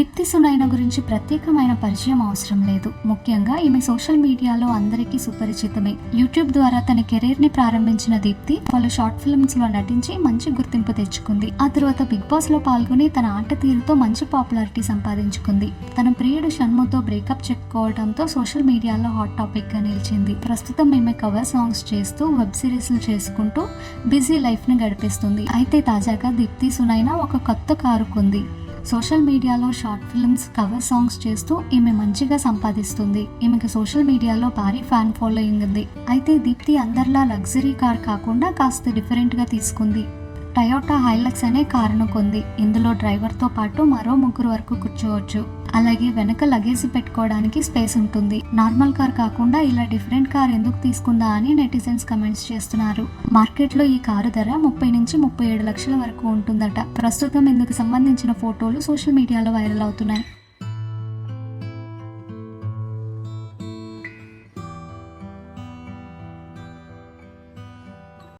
దీప్తి సునైన గురించి ప్రత్యేకమైన పరిచయం అవసరం లేదు. ముఖ్యంగా ఈమె సోషల్ మీడియాలో అందరికీ సుపరిచితమే. యూట్యూబ్ ద్వారా తన కెరీర్ని ప్రారంభించిన దీప్తి పలు షార్ట్ ఫిల్మ్స్లో నటించి మంచి గుర్తింపు తెచ్చుకుంది. ఆ తర్వాత బిగ్ బాస్లో పాల్గొని తన ఆట తీరుతో మంచి పాపులారిటీ సంపాదించుకుంది. తన ప్రియుడు షణ్ముతో బ్రేకప్ చెప్పుకోవడంతో సోషల్ మీడియాలో హాట్ టాపిక్గా నిలిచింది. ప్రస్తుతం ఈమె కవర్ సాంగ్స్ చేస్తూ వెబ్ సిరీస్లు చేసుకుంటూ బిజీ లైఫ్ని గడిపిస్తుంది. అయితే తాజాగా దీప్తి సునైన ఒక కొత్త కారు కొంది. సోషల్ మీడియాలో షార్ట్ ఫిల్మ్స్ కవర్ సాంగ్స్ చేస్తూ ఈమె మంచిగా సంపాదిస్తుంది. ఈమెకి సోషల్ మీడియాలో భారీ ఫ్యాన్ ఫాలోయింగ్ ఉంది. అయితే దీప్తి అందరిలా లగ్జరీ కార్ కాకుండా కాస్త డిఫరెంట్గా తీసుకుంది. టయోటా హైలక్స్ అనే కారును కొంది. ఇందులో డ్రైవర్తో పాటు మరో ముగ్గురు వరకు కూర్చోవచ్చు. అలాగే వెనక లగేజ్ పెట్టుకోవడానికి స్పేస్ ఉంటుంది. నార్మల్ కార్ కాకుండా ఇలా డిఫరెంట్ కార్ ఎందుకు తీసుకుందా అని నెటిజన్స్ కమెంట్స్ చేస్తున్నారు. మార్కెట్లో ఈ కారు ధర ముప్పై నుంచి ముప్పై ఏడు లక్షల వరకు ఉంటుందట. ప్రస్తుతం ఇందుకు సంబంధించిన ఫోటోలు సోషల్ మీడియాలో వైరల్ అవుతున్నాయి.